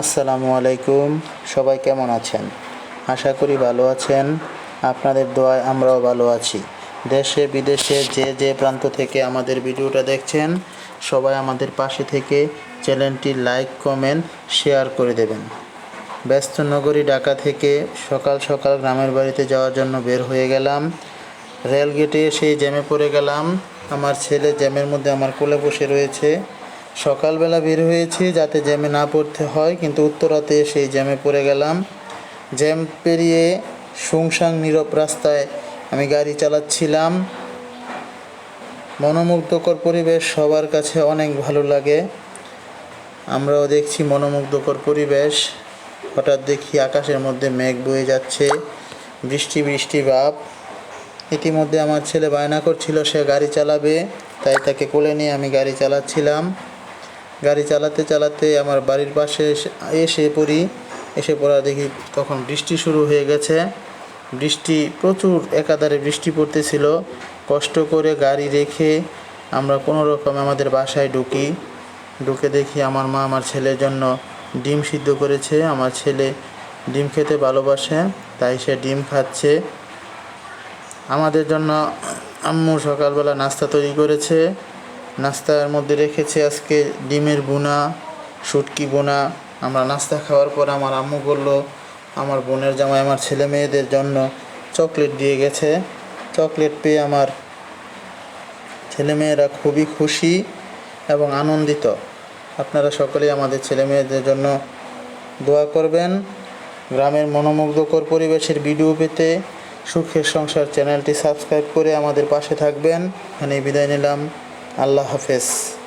আসসালামু আলাইকুম। সবাই কেমন আছেন? আশা করি ভালো আছেন। আপনাদের দোয়ায় আমরাও ভালো আছি। দেশে, বিদেশে, যে যে প্রান্ত থেকে আমাদের ভিডিওটা দেখছেন, সবাই আমাদের পাশে থেকে চ্যানেলটি লাইক, কমেন্ট, শেয়ার করে দেবেন। ব্যস্ত নগরী ঢাকা থেকে সকাল সকাল গ্রামের বাড়িতে যাওয়ার জন্য বের হয়ে গেলাম। রেলগেটে এসে জ্যামে পড়ে গেলাম। আমার ছেলে জ্যামের মধ্যে আমার কোলে বসে রয়েছে। সকালবেলা বের হয়েছি যাতে জ্যামে না পড়তে হয়, কিন্তু উত্তরাতে সেই জ্যামে পড়ে গেলাম। জ্যাম পেরিয়ে শুংসাং নীরব রাস্তায় আমি গাড়ি চালাচ্ছিলাম। মনোমুগ্ধকর পরিবেশ সবার কাছে অনেক ভালো লাগে। আমরাও দেখছি মনোমুগ্ধকর পরিবেশ। হঠাৎ দেখি আকাশের মধ্যে মেঘ বয়ে যাচ্ছে, বৃষ্টি বৃষ্টি ভাব। ইতিমধ্যে আমার ছেলে বায়না করছিল সে গাড়ি চালাবে, তাই তাকে কোলে নিয়ে আমি গাড়ি চালাচ্ছিলাম। গাড়ি চালাতে চালাতে আমার বাড়ির পাশে এসে- পড়ি। এসে পড়া দেখি তখন বৃষ্টি শুরু হয়ে গেছে। বৃষ্টি, প্রচুর একাধারে বৃষ্টি পড়তেছিল। কষ্ট করে গাড়ি রেখে আমরা কোনো রকম আমাদের বাসায় ঢুকি। ঢুকে দেখি আমার মা আমার ছেলের জন্য ডিম সিদ্ধ করেছে। আমার ছেলে ডিম খেতে ভালোবাসে, তাই সে ডিম খাচ্ছে। আমাদের জন্য আম্মু সকালবেলা নাস্তা তৈরি করেছে। নাস্তার মধ্যে রেখেছে আজকে ডিমের বোনা শুটকি বোনা আমরা নাস্তা খাওয়ার পর আমার আম্মু বলল, আমার বোনের জামাই আমার ছেলে মেয়েদের জন্য চকলেট দিয়ে গেছে। চকলেট পেয়ে আমার ছেলেমেয়েরা খুবই খুশি এবং আনন্দিত। আপনারা সকলেই আমাদের ছেলে মেয়েদের জন্য দোয়া করবেন। গ্রামের মনোমুগ্ধকর পরিবেশের ভিডিও পেতে সুখের সংসার চ্যানেলটি সাবস্ক্রাইব করে আমাদের পাশে থাকবেন। এখানে বিদায় নিলাম। আল্লাহ হাফেজ।